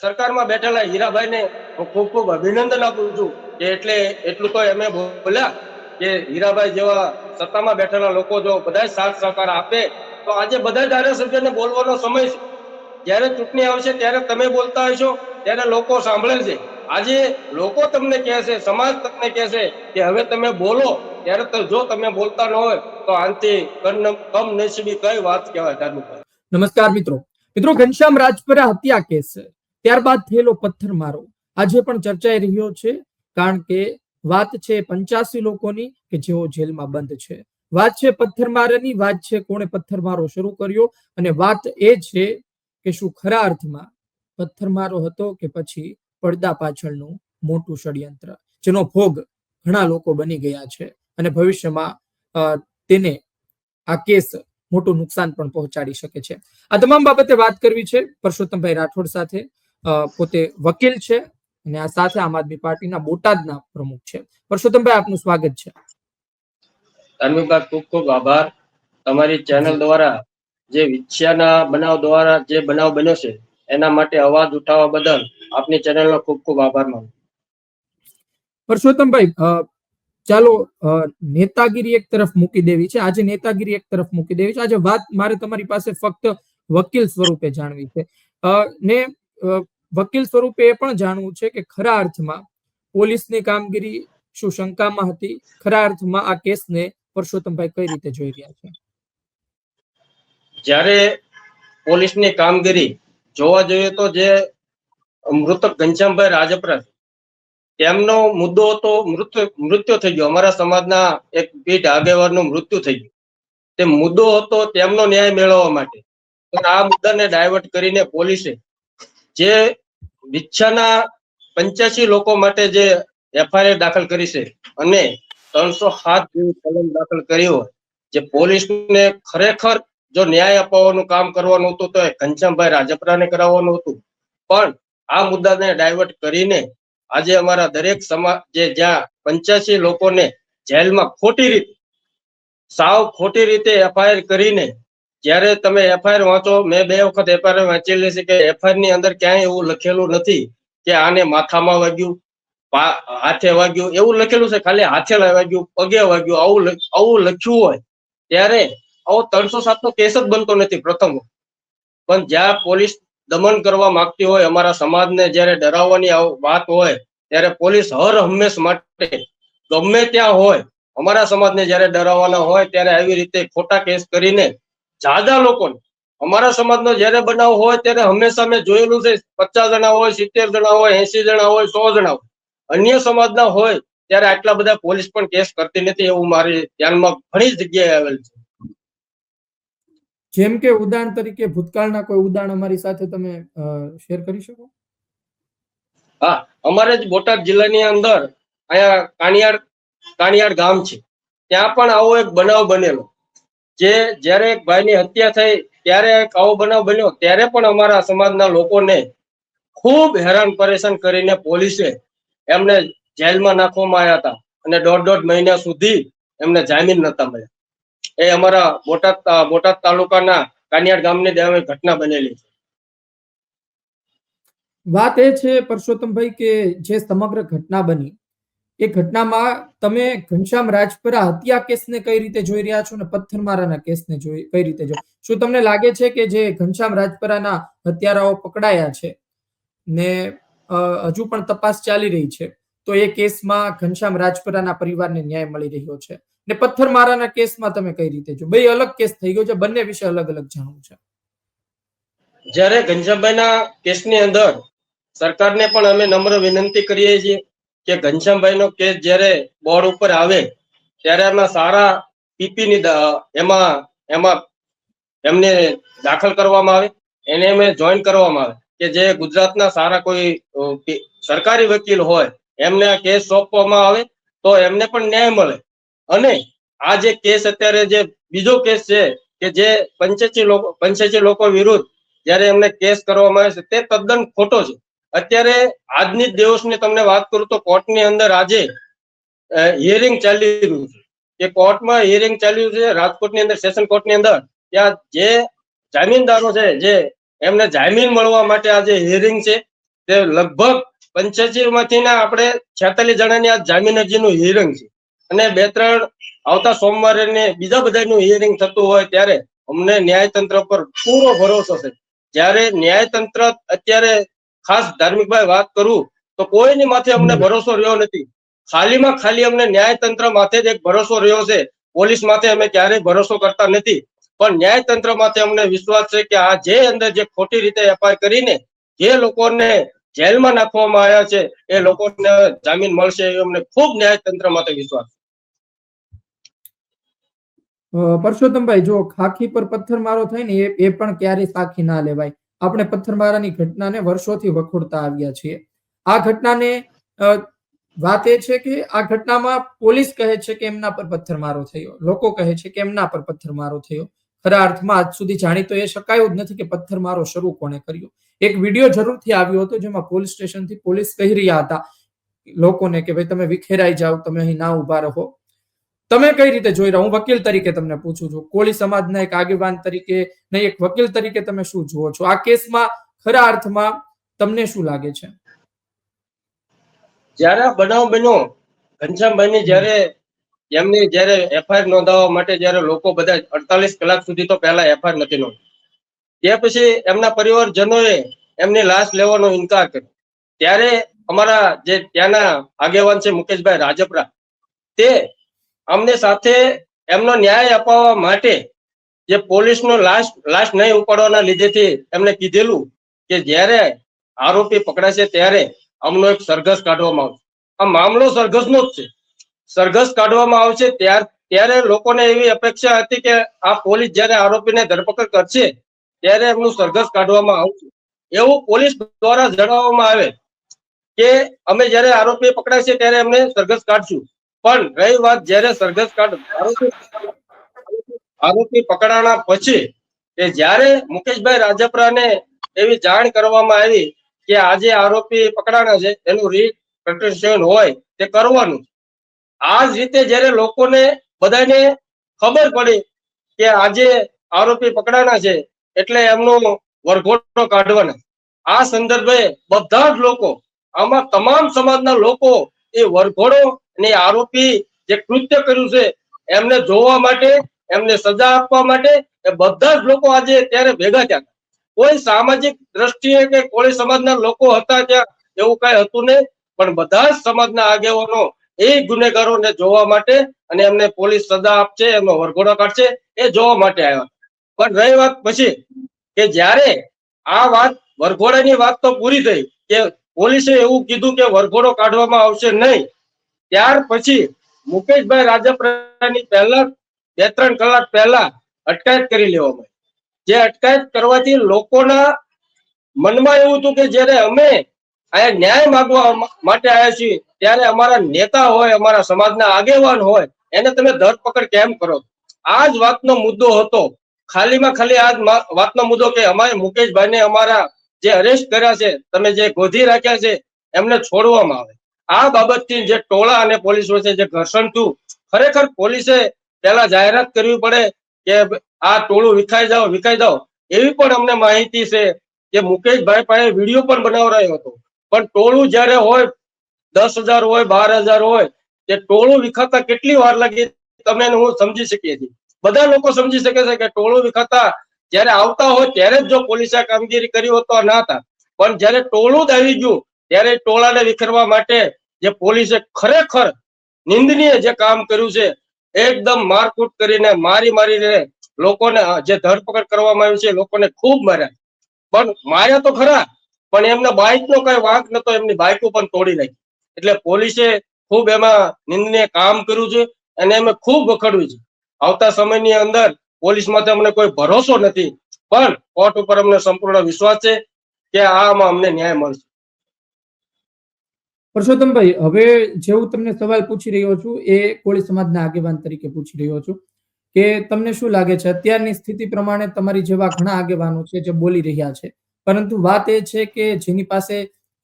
સરકારમાં બેઠેલા હીરાભાઈને હું ખૂબ ખૂબ અભિનંદન આપું છું કે એટલે એટલું તો એમ બોલ્યા કે હીરાભાઈ જેવા સત્તામાં બેઠેલા લોકો જો બધા સાથ સહકાર આપે, તો આજે બધા ધારાસભ્યને બોલવાનો સમય છે. જ્યારે ચૂંટણી આવશે ત્યારે તમે બોલતા હશો, ત્યારે લોકો સાંભળે છે. આજે લોકો તમને કહે સમાજ તમને કહે કે હવે તમે બોલો, ત્યારે તો જો તમે બોલતા ન હોય, તો આનથી કમ કઈ વાત કહેવાય નમસ્કાર મિત્રો. મિત્રો, ઘનશ્યામ રાજપરા હત્યા કેસ ત્યારબાદ થયેલો પથ્થરમારો. આજે પણ ચર્ચાઈ રહ્યો છે, કારણ કે વાત છે પંચ્યાસી લોકોની કે જેઓ જેલમાં બંધ છે. વાત છે પથ્થરમારાની, વાત છે કોણે પથ્થરમારો શરૂ કર્યો અને વાત એ છે કે શું ખરા અર્થમાં પથ્થરમારો હતો કે પછી પડદા પાછળનું મોટું ષડયંત્ર, જેનો ભોગ ઘણા લોકો બની ગયા છે અને ભવિષ્યમાં તેને આ કેસ મોટું નુકસાન પણ પહોંચાડી શકે છે. આ તમામ બાબતે વાત કરવી છે પરસોત્તમભાઈ રાઠોડ સાથે. પોતે વકીલ છે અને આ સાથે આમ આદમી પાર્ટીના બોટાદના પ્રમુખ છે. પરસોત્તમભાઈ આપનું સ્વાગત છે. ધાર્મિકભાઈ ખૂબ ખૂબ આભાર. તમારી ચેનલ દ્વારા જે વિછ્યાના બનાવ દ્વારા જે બનાવ બન્યો છે એના માટે અવાજ ઉઠાવવા બદલ આપની ચેનલનો ખૂબ ખૂબ આભાર માનું. પરસોત્તમભાઈ ચાલો નેતાગીરી એક તરફ મૂકી દેવી છે. આજે નેતાગીરી એક તરફ મૂકી દેવી છે. આજે વાત મારે તમારી પાસે ફક્ત વકીલ સ્વરૂપે જાણવી છે. ને વકીલ સ્વરૂપે એ પણ જાણવું છે કે ખરા અર્થમાં પોલીસની કામગીરી શું શંકામાં હતી? ખરા અર્થમાં આ કેસને પરસોત્તમભાઈ કઈ રીતે જોઈ રહ્યા છે? જ્યારે પોલીસની કામગીરી જોવા જોઈએ તો જે મૃતક ઘનશ્યામભાઈ રાજપરા તેમનો મુદ્દો હતો મૃત્યુ મૃત્યુ થઈ ગયો. અમારા સમાજના એક પીઠ આગેવાનનું મૃત્યુ થઈ ગયું. તે મુદ્દો હતો તેમનો ન્યાય મેળવવા માટે. પણ આ મુદ્દાને ડાયવર્ટ કરીને પોલીસે જે વિચ્છાના પંચ્યાસી લોકો માટે જે એફઆઈઆર દાખલ કરી છે અને ત્રણસો સાત જેવી કલમ દાખલ કરી હોય, જે પોલીસને ખરેખર જો ન્યાય અપાવવાનું કામ કરવાનું હતું તો એ ઘનશ્યામભાઈ રાજપરાને કરાવવાનું હતું. પણ આ મુદ્દાને ડાયવર્ટ કરીને આજે અમારા દરેક સમાજ જે જ્યાં પંચ્યાસી લોકોને જેલમાં ખોટી રીતે, સાવ ખોટી રીતે એફઆઈઆર કરીને જ્યારે તમે એફઆઈઆર વાંચો, મેં બે વખત એફઆઈઆર વાંચેલી છે કે એફઆઈઆરની અંદર ક્યાંય એવું લખેલું નથી કે આને માથામાં વાગ્યું હાથે વાગ્યું, એવું લખેલું છે, ખાલી હાથે વાગ્યું, પગે વાગ્યું, આવું આવું લખ્યું હોય, ત્યારે આવો ત્રણસો સાત નો કેસ જ બનતો નથી પ્રથમ. પણ જ્યાં પોલીસ દમન કરવા માંગતી હોય, અમારા સમાજને જ્યારે ડરાવવાની વાત હોય, ત્યારે પોલીસ હર હંમેશ માટે ગમે ત્યાં હોય, અમારા સમાજને જ્યારે ડરાવવાના હોય, ત્યારે આવી રીતે ખોટા કેસ કરીને જાજા લોકોને. અમારા સમાજનો જ્યારે બનાવ હોય ત્યારે હંમેશા મેં જોયેલું છે પચાસ જણા હોય સિત્તેર જણા હોય એસી જણા હોય સો જણા હોય. અન્ય સમાજના હોય ત્યારે આટલા બધા પોલીસ પણ કેસ કરતી નથી એવું મારી ધ્યાનમાં ઘણી જગ્યાએ આવેલ છે. જેમ કે ઉદાહરણ તરીકે ભૂતકાળના કોઈ ઉદાહરણ અમારી સાથે તમે શેર કરી શકો? હા અમારે જ બોટાદ જિલ્લાની અંદર અહીંયા કાણિયાર કાણિયાર ગામ છે. ત્યાં પણ આવો એક બનાવ બનેલો. જે જ્યારે એક ભાઈની હત્યા થઈ, ત્યારે એક આવો બનાવ બન્યો, ત્યારે પણ અમારા સમાજના લોકોને ખૂબ હેરાન પરેશાન કરીને પોલીસે એમને જેલમાં નાખવામાં આવ્યા હતા અને દોઢ દોઢ મહિના સુધી એમને જામીન નતા મળ્યા. એ અમારા બોટાદ બોટાદ તાલુકાના કાનિયાડ ગામની દેવાય ઘટના બનેલી છે. વાત એ છે પરસોત્તમભાઈ કે જે સમગ્ર ઘટના બની એ ઘટનામાં તમે ઘનશ્યામ રાજપરા હત્યા કેસને કઈ રીતે જોઈ રહ્યા છો અને પથ્થરમારાના કેસને જોઈ, કઈ રીતે જો, શું તમને લાગે છે કે જે ઘનશ્યામ રાજપરાના હત્યારાઓ પકડાયા છે? ને હજુ પણ તપાસ ચાલી રહી છે. તો એ કેસમાં ઘનશ્યામ રાજપરાના પરિવારને ન્યાય મળી રહ્યો છે. ને પથ્થરમારાના કેસમાં તમે કઈ રીતે જો, બે અલગ કેસ થઈ ગયો છે, બંને વિશે અલગ અલગ જાણવું છે. જ્યારે ઘનશ્યામભાઈના કેસની અંદર સરકારને પણ અમે નમ્ર વિનંતી કરીએ છીએ કે ઘનશ્યામભાઈનો કેસ જ્યારે બોર્ડ ઉપર આવે, ત્યારે એમના સારા પીપીની એમાં એમાં એમને દાખલ કરવામાં આવે, એને એમ જોઈન કરવામાં આવે કે જે ગુજરાતના સારા કોઈ સરકારી વકીલ હોય, એમને આ કેસ સોંપવામાં આવે, તો એમને પણ ન્યાય મળે. અને આ જે કેસ અત્યારે જે બીજો કેસ છે કે જે પંચ્યાસી લોકો પંચ્યાસી લોકો વિરુદ્ધ જ્યારે એમને કેસ કરવામાં આવે છે, તે તદ્દન ખોટો છે. અત્યારે આજની જ દિવસની તમને વાત કરું તો કોર્ટની અંદર આજે હિયરિંગ ચાલી રહ્યું છે. કે કોર્ટમાં હિયરિંગ ચાલ્યું છે, રાજકોટની અંદર સેશન કોર્ટની અંદર ત્યાં જે જામીનદારો છે, જે એમને જામીન મળવા માટે આજે હિયરિંગ છે, તે લગભગ પંચ્યાસી માંથી આપણે છેતાલીસ જણાની આ જામીન અરજીનું હિયરિંગ છે. અને બે ત્રણ આવતા સોમવારે ને બીજા બધાનું હિયરિંગ થતું હોય ત્યારે અમને ન્યાયતંત્ર પર પૂરો ભરોસો છે. જ્યારે ન્યાયતંત્ર અત્યારે ખાસ ધાર્મિકભાઈ વાત કરું તો કોઈની માથે અમને ભરોસો રહ્યો નથી. ખાલીમાં ખાલી અમને ન્યાયતંત્ર માથે જ એક ભરોસો રહ્યો છે. પોલીસ માથે અમે ક્યારેય ભરોસો કરતા નથી. પણ ન્યાયતંત્ર માથે અમને વિશ્વાસ છે કે આ જે અંદર જે ખોટી રીતે એફઆઈઆર કરીને જે લોકોને જેલમાં નાખવામાં આવ્યા છે એ લોકોને જામીન મળશે એ અમને ખૂબ ન્યાયતંત્ર માથે વિશ્વાસ પરસોત્તમભાઈ જો ખાખી પર પથ્થરમારો થાય ને એ એ પણ ક્યારેય સાખી ના લેવાય. આપણે પથ્થરમારાની ઘટનાને વર્ષોથી વખોડતા આવ્યા છીએ. આ ઘટનાને વાત એ છે કે આ ઘટનામાં પોલીસ કહે છે કે એમના પર પથ્થરમારો થયો. લોકો કહે છે કે એમના પર પથ્થરમારો થયો. ખરા અર્થમાં આજ સુધી જાણીતો એ શકાયું જ નથી કે પથ્થરમારો શરૂ કોણે કર્યો. એક વીડિયો જરૂરથી આવ્યો હતો જેમાં પોલીસ સ્ટેશનથી પોલીસ કહી રહ્યા હતા લોકોને કે ભાઈ તમે વિખેરાઈ જાઓ, તમે અહીં ના ઊભા રહો. તમે કઈ રીતે જોઈ રહ્યા? હું વકીલ તરીકે તમને પૂછું છું. કોળી સમાજના એક આગેવાન તરીકે નહીં એક વકીલ તરીકે તમે શું જુઓ છો? આ કેસમાં ખરા અર્થમાં તમને શું લાગે છે? જ્યારે આ બનાવ બન્યો, ઘનશ્યામભાઈની જ્યારે એમની જ્યારે એફઆઈઆર નોંધાવવા માટે જ્યારે લોકો બધા અડતાલીસ કલાક સુધી તો પહેલા એફઆઈઆર નથી નોંધી તે પછી એમના પરિવારજનોએ એમની લાશ લેવાનો ઇનકાર કર્યો. ત્યારે અમારા જે ત્યાંના આગેવાન છે મુકેશભાઈ રાજપરા, તે અમને સાથે એમનો ન્યાય અપાવવા માટે જે પોલીસનો લાશ લાશ નહીં ઉપાડવાના લીધેથી એમને કીધેલું કે જ્યારે આરોપી પકડાશે ત્યારે અમનો એક સરઘસ કાઢવામાં આવશે. આ મામલો સરઘસનો જ છે. સરઘસ કાઢવામાં આવશે ત્યાર, ત્યારે લોકોને એવી અપેક્ષા હતી કે આ પોલીસ જ્યારે આરોપીને ધરપકડ કરશે ત્યારે એમનું સરઘસ કાઢવામાં આવશે. એવું પોલીસ દ્વારા જણાવવામાં આવે કે અમે જ્યારે આરોપી પકડાશે ત્યારે એમને સરઘસ કાઢશું. પણ રહી વાત જ્યારે સરઘસ કાંડ આરોપી પકડાણા પછી કે જ્યારે મુકેશભાઈ રાજપરાને એવી જાણ કરવામાં આવી કે આજે આરોપી પકડાણા છે, એનું રીપ્રેઝન્ટેશન હોય તે કરવાનું. આ જ રીતે જ્યારે લોકોને બધાને ખબર પડી કે આજે આરોપી પકડાણા છે, એટલે એમનો વરઘોડો કાઢવાના આ સંદર્ભે બધા જ લોકો, આમાં તમામ સમાજના લોકો એ વરઘોડો અને આરોપી જે કૃત્ય કર્યું છે, એમને જોવા માટે, એમને સજા આપવા માટે એ બધા જ લોકો આજે ત્યારે ભેગા થયા કોઈ સામાજિક દ્રષ્ટિએ કે કોળી સમાજના લોકો હતા ત્યાં એવું કઈ હતું નહીં, પણ બધા જ સમાજના આગેવાનો એ ગુનેગારોને જોવા માટે અને એમને પોલીસ સજા આપશે, એમનો વરઘોડો કાઢશે, એ જોવા માટે આવ્યા પણ રહી વાત પછી કે જ્યારે આ વાત વરઘોડાની વાત તો પૂરી થઈ, કે પોલીસે એવું કીધું કે વરઘોડો કાઢવામાં આવશે નહીં. ત્યાર પછી મુકેશભાઈ રાજપરાની પહેલા બે ત્રણ કલાક પહેલા અટકાયત કરી લેવામાં જે અટકાયત કરવાથી લોકોના મનમાં એવું હતું કે જ્યારે અમે અહીંયા ન્યાય માગવા માટે આવ્યા છીએ, ત્યારે અમારા નેતા હોય, અમારા સમાજના આગેવાન હોય, એને તમે ધરપકડ કેમ કરો? આ જ વાતનો મુદ્દો હતો. ખાલીમાં ખાલી આ વાતનો મુદ્દો કે અમારે મુકેશભાઈને અમારા જે અરેસ્ટ કર્યા છે, તમે જે ગોધી રાખ્યા છે, એમને છોડવામાં આવે. આ બાબતથી જે ટોળા અને પોલીસ વચ્ચે જે ઘર્ષણ થયું, ખરેખર પોલીસે પહેલા જાહેરાત કરવી પડે કે આ ટોળું વિખાઈ જાઓ વિખાઈ જાઓ. એવી પણ અમને માહિતી છે કે મુકેશભાઈ પાસે વીડિયો પણ બનાવરાયો હતો. પણ ટોળું જ્યારે હોય, દસ હજાર હોય, બાર હજાર હોય, તે ટોળું વિખાતા કેટલી વાર લાગી? તમે હું સમજી શકીએ છીએ. બધા લોકો સમજી શકે છે કે ટોળું વિખાતા જ્યારે આવતા હોય ત્યારે જ જો પોલીસે કામગીરી કરી હોત ના હતા પણ જ્યારે ટોળું આવી ગયું, ત્યારે ટોળાને વિખેરવા માટે જે પોલીસે ખરેખર નિંદનીય જે કામ કર્યું છે, એકદમ મારકૂટ કરીને મારી મારીને લોકોને જે ધરપકડ કરવામાં આવી છે લોકોને ખૂબ માર્યા. પણ માર્યા તો ખરા, પણ એમના બાઇકનો કઈ વાંક નતો એમની બાઇકો પણ તોડી નાખી. એટલે પોલીસે ખૂબ એમાં નિંદનીય કામ કર્યું છે અને એમે ખૂબ વખડ્યું છે. આવતા સમયની અંદર પોલીસ માટે અમને કોઈ ભરોસો નથી. પણ કોર્ટ ઉપર અમને સંપૂર્ણ વિશ્વાસ છે કે આમાં અમને ન્યાય મળશે. પરસોત્તમભાઈ, હવે જેવું તમને સવાલ પૂછી રહ્યો છું, એ કોળી સમાજના આગેવાન તરીકે પૂછી રહ્યો છું કે તમને શું લાગે છે? અત્યારની સ્થિતિ પ્રમાણે તમારી જેવા ઘણા આગેવાનો છે જે બોલી રહ્યા છે. પરંતુ વાત એ છે કે જેની પાસે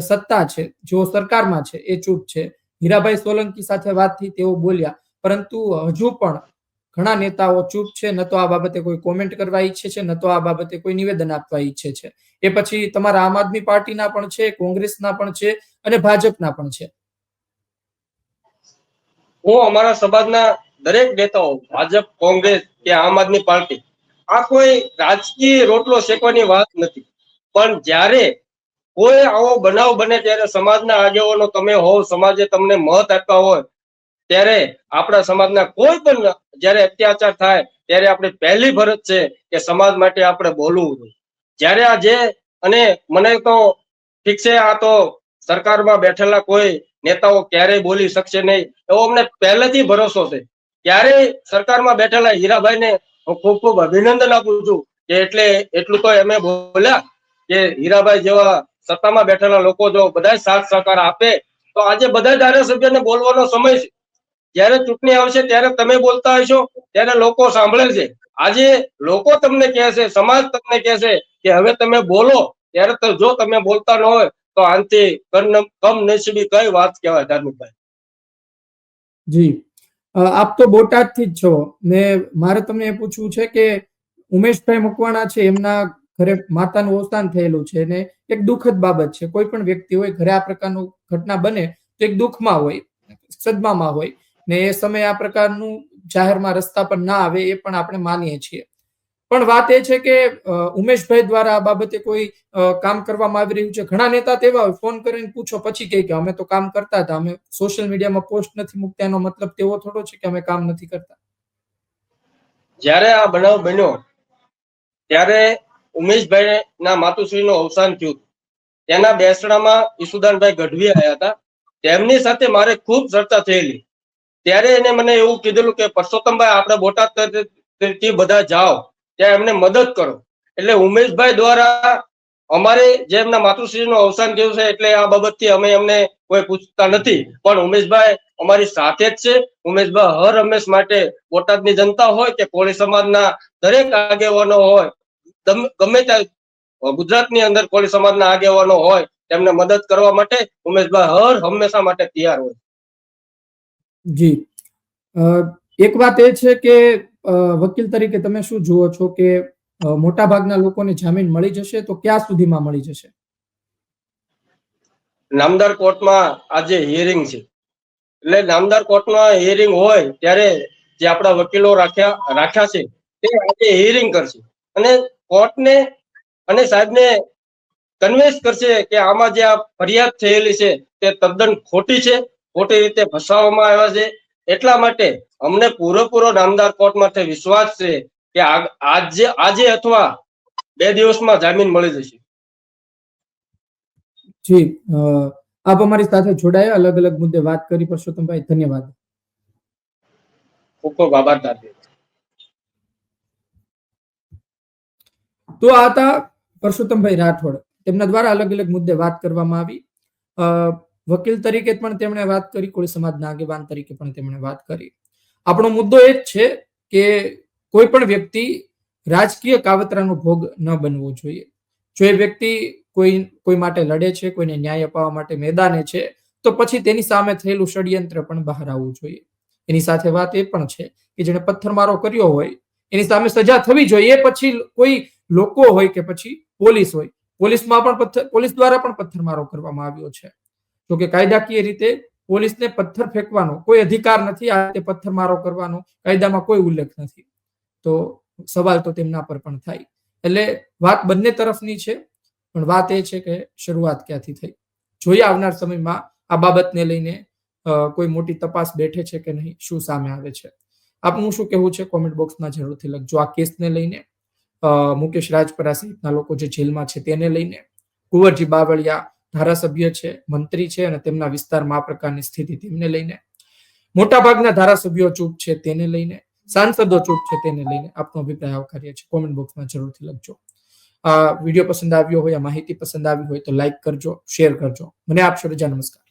સત્તા છે, જેઓ સરકારમાં છે, એ ચૂપ છે. હીરાભાઈ સોલંકી સાથે વાત થઈ તેઓ બોલ્યા. પરંતુ હજુ પણ ઘણા નેતાઓ ચૂપ છે, ન તો આ બાબતે કોઈ કોમેન્ટ કરવા ઈચ્છે છે, ન તો આ બાબતે કોઈ નિવેદન આપવા ઈચ્છે છે. એ પછી તમારા આમ આદમી પાર્ટીના પણ છે, કોંગ્રેસના પણ છે અને ભાજપના પણ છે. હું અમારા સમાજના દરેક નેતાઓ, ભાજપ, કોંગ્રેસ કે આમ આદમી પાર્ટી, આ કોઈ રાજકીય રોટલો શેકવાની વાત નથી. પણ જ્યારે કોઈ આવો બનાવ બને ત્યારે સમાજના આગેવાનો તમે હોવ, સમાજે તમને મત આપ્યા હોય ત્યારે આપણા સમાજના કોઈ પણ જ્યારે અત્યાચાર થાય, ત્યારે આપણી પહેલી ફરજ છે કે સમાજ માટે આપણે બોલવું જોઈએ. જ્યારે આ જે અને મને તો ઠીક છે, આ તો સરકારમાં બેઠેલા કોઈ નેતાઓ ક્યારેય બોલી શકશે નહીં, એવો અમને પહેલેથી ભરોસો છે. ક્યારેય સરકારમાં બેઠેલા હીરાભાઈને હું ખૂબ ખૂબ અભિનંદન આપું છું કે એટલે એટલું તો એમે બોલ્યા કે હીરાભાઈ જેવા સત્તામાં બેઠેલા લોકો જો બધા સાથ સહકાર આપે, તો આજે બધા ધારાસભ્યને બોલવાનો સમય છે. જ્યારે ચૂંટણી આવશે ત્યારે તમે બોલતા હશો, ત્યારે લોકો સાંભળે છે. આજે લોકો તમને કહે સમાજ તમને કહે કે હવે તમે બોલો, ત્યારે તો જો તમે બોલતા ન હોય, તો આનથી કમ કઈ વાત કહેવાય, ધાર્મિકભાઈ? જી. આપ તો બોટાદથી જ છો. ને મારે તમને એ પૂછવું છે કે ઉમેશભાઈ મકવાણા છે, એમના ઘરે માતાનું અવસાન થયેલું છે ને એક દુઃખદ બાબત છે. કોઈ પણ વ્યક્તિ હોય, ઘરે આ પ્રકારનું ઘટના બને, તો એક દુઃખમાં હોય, સદમામાં હોય. ને એ સમયે આ પ્રકારનું જાહેરમાં રસ્તા પર ના આવે એ પણ આપણે માનીએ છીએ. પણ વાત એ છે કે ઉમેશભાઈ દ્વારા આ બાબતે કોઈ કામ કરવામાં આવી રહ્યું છે? ઘણા નેતા તેવા હોય, ફોન કરીને પૂછો પછી કહે કે અમે તો કામ કરતા હતા, અમે સોશિયલ મીડિયામાં પોસ્ટ નથી મૂકતા, એનો મતલબ તેવો થોડો છે કે અમે કામ નથી કરતા? જ્યારે આ બનાવ બન્યો, ત્યારે ઉમેશભાઈ ના માતુશ્રીનું અવસાન થયું. તેના બેસણામાં ઈસુદાનભાઈ ગઢવી આવ્યા હતા. તેમની સાથે મારે ખૂબ ચર્ચા થયેલી. ત્યારે એને મને એવું કીધેલું કે, પરસોત્તમભાઈ, આપણે બોટાદથી બધા જાઓ, ત્યાં એમને મદદ કરો. એટલે ઉમેશભાઈ દ્વારા અમારે જે એમના માતૃશ્રીનું અવસાન થયું છે, એટલે આ બાબતથી અમે એમને કોઈ પૂછતા નથી. પણ ઉમેશભાઈ અમારી સાથે જ છે. ઉમેશભાઈ હર હંમેશ માટે બોટાદની જનતા હોય કે કોળી સમાજના દરેક આગેવાનો હોય, ગમે ત્યાં ગુજરાતની અંદર કોળી સમાજના આગેવાનો હોય, તેમને મદદ કરવા માટે ઉમેશભાઈ હર હંમેશા માટે તૈયાર હોય જી. એક વાત એ છે કે વકીલ તરીકે તમે શું જુઓ છો કે મોટા ભાગના લોકોને જામીન મળી જશે તો ક્યાં સુધીમાં મળી જશે? નામદાર કોર્ટમાં આજે હિયરિંગ છે, એટલે નામદાર કોર્ટમાં હિયરિંગ હોય ત્યારે જે આપણા વકીલો રાખ્યા રાખ્યા છે, તે આજે હિયરિંગ કરશે. અને કોર્ટને અને સાહેબને કન્વિન્સ કરશે કે આમાં જે આ ફરિયાદ થયેલી છે, તે તદ્દન ખોટી છે. ખોટી રીતે ફસાવવામાં આવ્યા છે. એટલા માટે અમને પૂરેપૂરો નામદાર કોર્ટ માટે વિશ્વાસ છે કે આજે આજે અથવા બે દિવસમાં જામીન મળી જશે. જી આપ અમારી સાથે જોડાયા. અલગ અલગ મુદ્દે વાત કરી પરસોત્તમભાઈ ધન્યવાદ. ખૂબ ખૂબ આભાર દાદી. તો આ હતા પરસોત્તમભાઈ રાઠોડ. તેમના દ્વારા અલગ અલગ મુદ્દે વાત કરવામાં આવી. વકીલ તરીકે પણ તેમણે વાત કરી કોળી સમાજના આગેવાન તરીકે પણ તેમણે વાત કરી. આપણો મુદ્દો એ જ છે કે કોઈ પણ વ્યક્તિ રાજકીય કાવતરાનો ભોગ ન બનવો જોઈએ. જો એ વ્યક્તિ કોઈ કોઈ માટે લડે છે, કોઈને ન્યાય અપાવવા માટે મેદાને છે, તો પછી તેની સામે થયેલું ષડયંત્ર પણ બહાર આવવું જોઈએ. એની સાથે વાત એ પણ છે કે જેણે પથ્થરમારો કર્યો હોય, એની સામે સજા થવી જોઈએ પછી કોઈ લોકો હોય કે પછી પોલીસ હોય, પોલીસમાં પણ પથ્થર, પોલીસ દ્વારા પણ પથ્થરમારો કરવામાં આવ્યો છે. જો કે કાયદાકીય રીતે પોલીસને પથ્થર ફેંકવાનો કોઈ અધિકાર નથી, આ રીતે પથ્થરમારો કરવાનો કાયદામાં કોઈ ઉલ્લેખ નથી. તો સવાલ તો તેમના પર પણ થાય. એટલે વાત બંને તરફની છે, પણ વાત એ છે કે શરૂઆત ક્યાંથી થઈ? જોઈએ આવનાર સમયમાં આ બાબતને લઈને કોઈ મોટી તપાસ બેઠે છે કે નહીં, શું સામે આવે છે? આપનું શું કહેવું છે? કોમેન્ટ બોક્સમાં જરૂરથી લખજો. આ કેસને લઈને મુકેશ રાજપરા સહિતના લોકો જે જેલમાં છે તેને લઈને, કુંવરજી બાવળિયા ધારાસભ્ય છે, મંત્રી છે અને તેમના વિસ્તારમાં આ પ્રકારની સ્થિતિ તેમને લઈને. મોટાભાગના ધારાસભ્યો ચૂપ છે તેને લઈને, સાંસદો ચૂપ છે તેને લઈને આપનો અભિપ્રાય આવકારીએ છે. કોમેન્ટ બોક્સમાં જરૂરથી લખજો. આ વીડિયો પસંદ આવ્યો હોય, આ માહિતી પસંદ આવી હોય તો લાઈક કરજો શેર કરજો. મને આપશો રજા, નમસ્કાર.